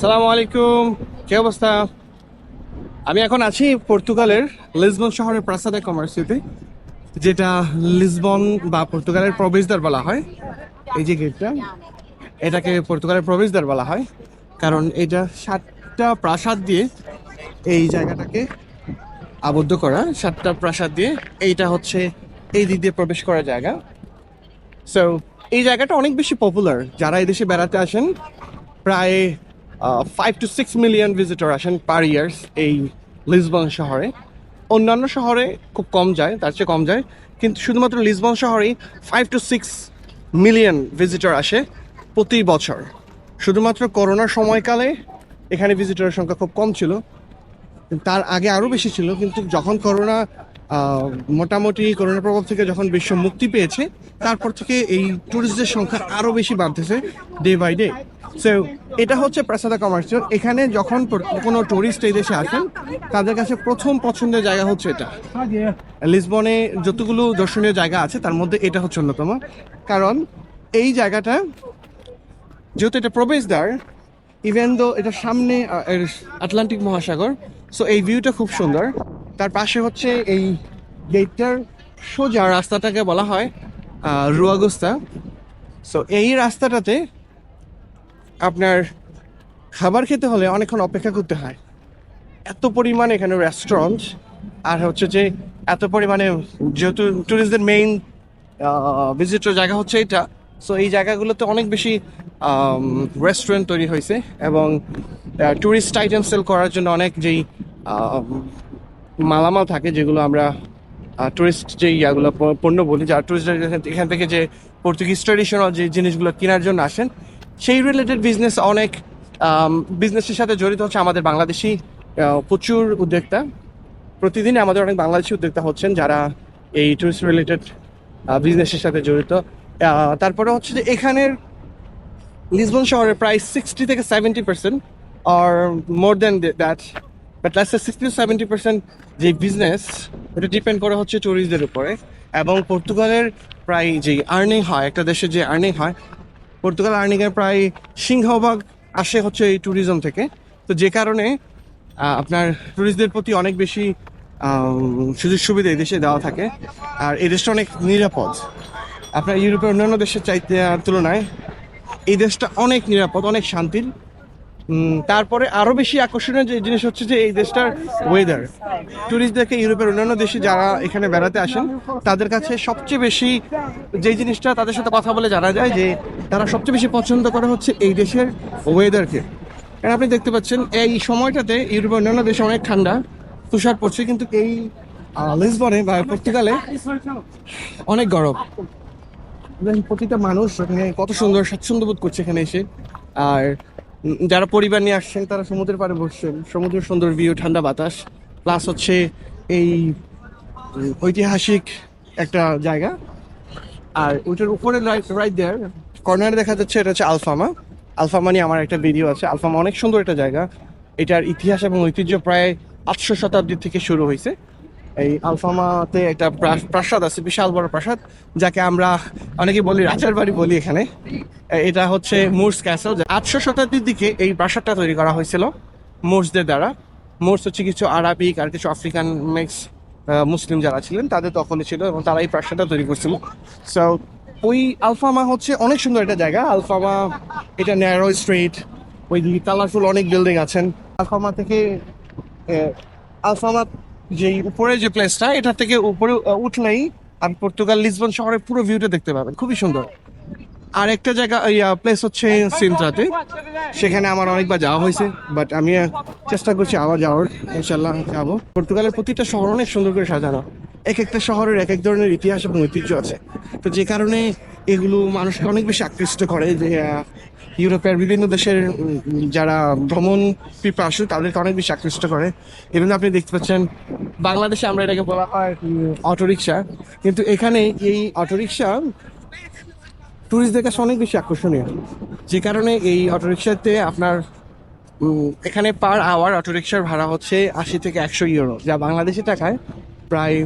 সালামু আলাইকুম কি অবস্থা? আমি এখন আছি পর্তুগালের লিসবন শহরের প্রাসাদে কমার্সিতে যেটা লিসবন বা পর্তুগালের প্রবেশদ্বার বলা হয়। এই যে গেটটা, এটাকে পর্তুগালের প্রবেশদ্বার বলা হয়, কারণ এটা সাতটা প্রাসাদ দিয়ে এই জায়গাটাকে আবদ্ধ করা, সাতটা প্রাসাদ দিয়ে এইটা হচ্ছে এই দিক দিয়ে প্রবেশ করা জায়গা। সো এই জায়গাটা অনেক বেশি পপুলার যারা এদেশে বেড়াতে আসেন, প্রায় five to six million visitor আসেন পার ইয়ার্স এই লিসবন শহরে। অন্যান্য শহরে খুব কম যায়, তার চেয়ে কম যায়। কিন্তু শুধুমাত্র লিসবন শহরেই five to six million visitor আসে প্রতি বছর। শুধুমাত্র করোনার সময়কালে এখানে ভিজিটরের সংখ্যা খুব কম ছিল। তার আগে আরও বেশি ছিল, কিন্তু যখন করোনা মোটামুটি করোনার প্রভাব থেকে যখন বিশ্ব মুক্তি পেয়েছে, তারপর থেকে এই ট্যুরিস্টদের সংখ্যা আরও বেশি বাড়তেছে ডে বাই ডে সো এটা হচ্ছে প্রাসাদা কমার্শিয়াল এখানে যখন কোনো ট্যুরিস্ট এই দেশে আসেন, তাদের কাছে প্রথম পছন্দের জায়গা হচ্ছে এটা। লিসবনে যতগুলো দর্শনীয় জায়গা আছে, তার মধ্যে এটা হচ্ছে অন্যতম। কারণ এই জায়গাটা, যেহেতু এটা প্রবেশদ্বার ইভেন দো এটা সামনে আটলান্টিক মহাসাগর সো এই ভিউটা খুব সুন্দর। তার পাশে হচ্ছে এই গেটটার সোজা রাস্তাটাকে বলা হয় রুয়াগোস্তা। সো এই রাস্তাটাতে আপনার খাবার খেতে হলে অনেকক্ষণ অপেক্ষা করতে হয়। এত পরিমাণে এখানে রেস্টুরেন্ট আর হচ্ছে যে এত পরিমাণে যেহেতু ট্যুরিস্টদের মেইন ভিজিটর জায়গা হচ্ছে এটা সো এই জায়গাগুলোতে অনেক বেশি রেস্টুরেন্ট তৈরি হয়েছে এবং ট্যুরিস্ট আইটেম সেল করার জন্য অনেক যেই মালামাল থাকে যেগুলো আমরা টুরিস্ট যে ইয়াগুলো পণ্য বলি, যারা টুরিস্ট এখান থেকে যে পর্তুগিজ ট্রেডিশনাল যে জিনিসগুলো কেনার জন্য আসেন সেই রিলেটেড বিজনেস অনেক বিজনেসের সাথে জড়িত হচ্ছে আমাদের বাংলাদেশি প্রচুর উদ্যোক্তা। প্রতিদিন আমাদের অনেক বাংলাদেশি উদ্যোক্তা হচ্ছেন যারা এই টুরিস্ট রিলেটেড বিজনেসের সাথে জড়িত। তারপরে হচ্ছে যে এখানের লিসবন শহরে প্রায় সিক্সটি থেকে seventy percent R more than that but last sixty to seventy percent যে বিজনেস এটা ডিপেন্ড করে হচ্ছে ট্যুরিস্টদের উপরে। এবং পর্তুগালের প্রায় যে আর্নিং হয়, একটা দেশে যে আর্নিং হয় পর্তুগাল আর্নিংয়ের প্রায় সিংহভাগ আসে হচ্ছে এই ট্যুরিজম থেকে। তো যে কারণে আপনার ট্যুরিস্টদের প্রতি অনেক বেশি সুযোগ সুবিধা এই দেশে দেওয়া থাকে। আর এই দেশটা অনেক নিরাপদ। আপনার ইউরোপের অন্যান্য দেশের চাইতে তুলনায় এই দেশটা অনেক নিরাপদ, অনেক শান্তির। তারপরে আরও বেশি আকর্ষণীয় যে জিনিস হচ্ছে যে এই দেশটার ওয়েদার ট্যুরিস্টদেরকে ইউরোপের অন্যান্য দেশে যারা এখানে বেড়াতে আসেন, তাদের কাছে সবচেয়ে বেশি যে জিনিসটা তাদের সাথে কথা বলে জানা যায় যে তারা সবচেয়ে বেশি পছন্দ করে হচ্ছে এই দেশের ওয়েদারকে কারণ আপনি দেখতে পাচ্ছেন, এই সময়টাতে ইউরোপের অন্যান্য দেশে অনেক ঠান্ডা, তুষার পড়ছে, কিন্তু এই লিসবনে বা পর্তুগালে অনেক গরম। প্রতিটা মানুষ কত সুন্দর স্বাচ্ছন্দ্য বোধ করছে এখানে এসে। আর যারা পরিবার নিয়ে আসছেন, তারা সমুদ্রের পাড়ে বসছেন। সমুদ্রের সুন্দর ভিউ ঠান্ডা বাতাস। প্লাস হচ্ছে এই ঐতিহাসিক একটা জায়গা। আর ওইটার উপরে রাইট দেয়ার কর্নারে দেখা যাচ্ছে এটা হচ্ছে আলফামা আলফামা নিয়ে আমার একটা ভিডিও আছে। আলফামা অনেক সুন্দর একটা জায়গা। এটার ইতিহাস এবং ঐতিহ্য প্রায় আটশো শতাব্দী থেকে শুরু হয়েছে। এই আলফামাতে একটা প্রাসাদ আছে, বিশাল বড় প্রাসাদ, যাকে আমরা অনেকে বলি রাজার বাড়ি বলি এখানে। এটা হচ্ছে মুর্স ক্যাসেল আটশো শতাব্দীর দিকে এই প্রাসাদটা তৈরি করা হয়েছিল মুর্সদের দ্বারা। মুর্স হচ্ছে কিছু আরবিক আর কিছু আফ্রিকান মিক্স মুসলিম যারা ছিলেন, তাদের দখলে ছিল এবং তারা এই প্রাসাদটা তৈরি করছিল। সো ওই আলফামা হচ্ছে অনেক সুন্দর একটা জায়গা। আলফামা এটা ন্যারো স্ট্রিট ওই কালারফুল অনেক বিল্ডিং আছেন। আলফামা থেকে আলফামা যে উপরে যে প্লেসটা এটা থেকে উপরে উঠলেই আপনি পর্তুগাল লিসবন শহরের পুরো ভিউটা দেখতে পাবেন। খুবই সুন্দর। আর একটা জায়গা প্লেস হচ্ছে সিন্ট্রাতে সেখানে আমার অনেকবার যাওয়া হয়েছে বাট আমি চেষ্টা করছি আবার যাওয়ার। ইনশাল্লাহ যাব। পর্তুগালের প্রতিটা শহর অনেক সুন্দর করে সাজানো। এক একটা শহরের এক এক ধরনের ইতিহাস এবং ঐতিহ্য আছে। তো যে কারণে এগুলো মানুষকে অনেক বেশি আকৃষ্ট করে যে ইউরোপের বিভিন্ন দেশের যারা ভ্রমণ পিপাসু, তাদেরকে অনেক বেশি আকৃষ্ট করে। এবং আপনি দেখতে পাচ্ছেন, বাংলাদেশে আমরা এটাকে বলা হয় অটোরিকশা। কিন্তু এখানে এই অটোরিকশা ট্যুরিস্টদের কাছে অনেক বেশি আকর্ষণীয়। যে কারণে এই অটোরিকশাতে আপনার এখানে পার আওয়ার অটোরিকশার ভাড়া হচ্ছে আশি থেকে একশো ইউরো, যা বাংলাদেশি টাকায় প্রায়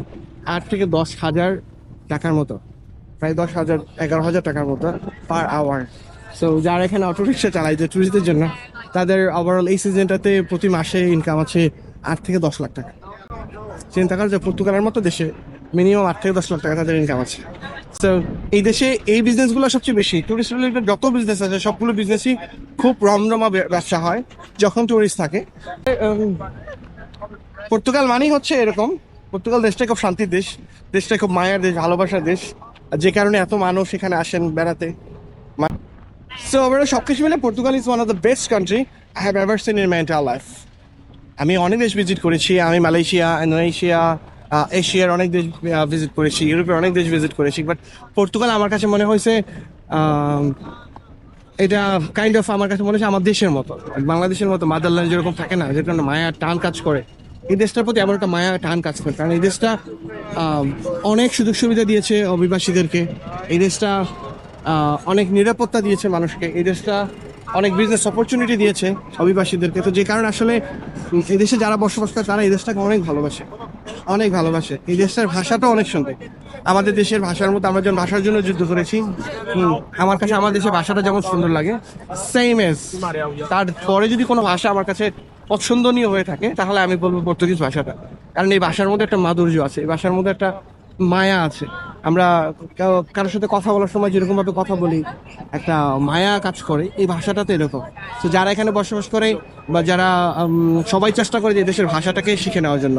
আট থেকে দশ হাজার টাকার মতো। প্রায় দশ হাজার, এগারো হাজার টাকার মতো পার আওয়ার সো যারা এখানে অটোরিকশা চালায় যে ট্যুরিস্টদের জন্য, তাদের ওভারঅল এই সিজনটাতে প্রতি মাসে ইনকাম আছে আট থেকে দশ লাখ টাকা। চিন্তা কর যে পর্তুগালের মতো দেশে মিনিমাম আট থেকে দশ লাখ টাকা তাদের ইনকাম আছে। সো এই দেশে এই বিজনেসগুলো সবচেয়ে বেশি। টুরিস্ট রিলেটেড যত বিজনেস আছে, সবগুলো বিজনেসই খুব রমরমা ব্যবসা হয় যখন টুরিস্ট থাকে। পর্তুগাল মানেই হচ্ছে এরকম পর্তুগাল দেশটা খুব শান্তির দেশ দেশটা খুব মায়ার দেশ, ভালোবাসার দেশ। যে কারণে এত মানুষ এখানে আসেন বেড়াতে। সো ওভারঅল সব কিছু মিলে Portugal is one of the best country I have ever seen in my entire life আমি অনেক দেশ ভিজিট করেছি, আমি মালয়েশিয়া, ইন্দোনেশিয়া এশিয়ার অনেক দেশ ভিজিট করেছি, ইউরোপের অনেক দেশ ভিজিট করেছি। বাট পর্তুগাল আমার কাছে মনে হয়েছে এটা কাইন্ড অফ আমার কাছে মনে হচ্ছে আমার দেশের মতো। বাংলাদেশের মতো মাদারল্যান্ড যেরকম থাকে না যেটা মায়া, টান কাজ করে। এই দেশটার প্রতি এমন একটা মায়া টান কাজ করে। কারণ এই দেশটা অনেক সুযোগ সুবিধা দিয়েছে অভিবাসীদেরকে। এই দেশটা অনেক নিরাপত্তা দিয়েছে মানুষকে। এই দেশটা অনেক বিজনেস অপরচুনিটি দিয়েছে অভিবাসীদেরকে। তো যে কারণে আসলে এই দেশে যারা বসবাস করে, তারা এই দেশটাকে অনেক ভালোবাসে। অনেক ভালোবাসে। এই দেশটার ভাষাটা অনেক সুন্দর। আমাদের দেশের ভাষার মতো আমরা যখন ভাষার জন্য যুদ্ধ করেছি আমার কাছে, আমার দেশের ভাষাটা যেমন সুন্দর লাগে সেম এস তারপরে যদি কোনো ভাষা আমার কাছে পছন্দনীয় হয়ে থাকে, তাহলে আমি বলব পর্তুগিজ ভাষাটা। কারণ এই ভাষার মধ্যে একটা মাধুর্য আছে, এই ভাষার মধ্যে একটা মায়া আছে। আমরা কারোর সাথে কথা বলার সময় যেরকম ভাবে কথা বলি, একটা মায়া কাজ করে, এই ভাষাটা তো এরকম। তো যারা এখানে বসবাস করে বা যারা সবাই চেষ্টা করে যে দেশের ভাষাটাকে শিখে নেওয়ার জন্য।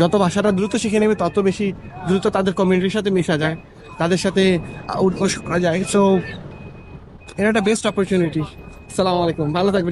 যত ভাষাটা দ্রুত শিখে নেবে, তত বেশি দ্রুত তাদের কমিউনিটির সাথে মিশা যায়, তাদের সাথে উৎকর্ষ করা যায়। সো এটা একটা বেস্ট অপরচুনিটি সালাম আলাইকুম, ভালো থাকবেন।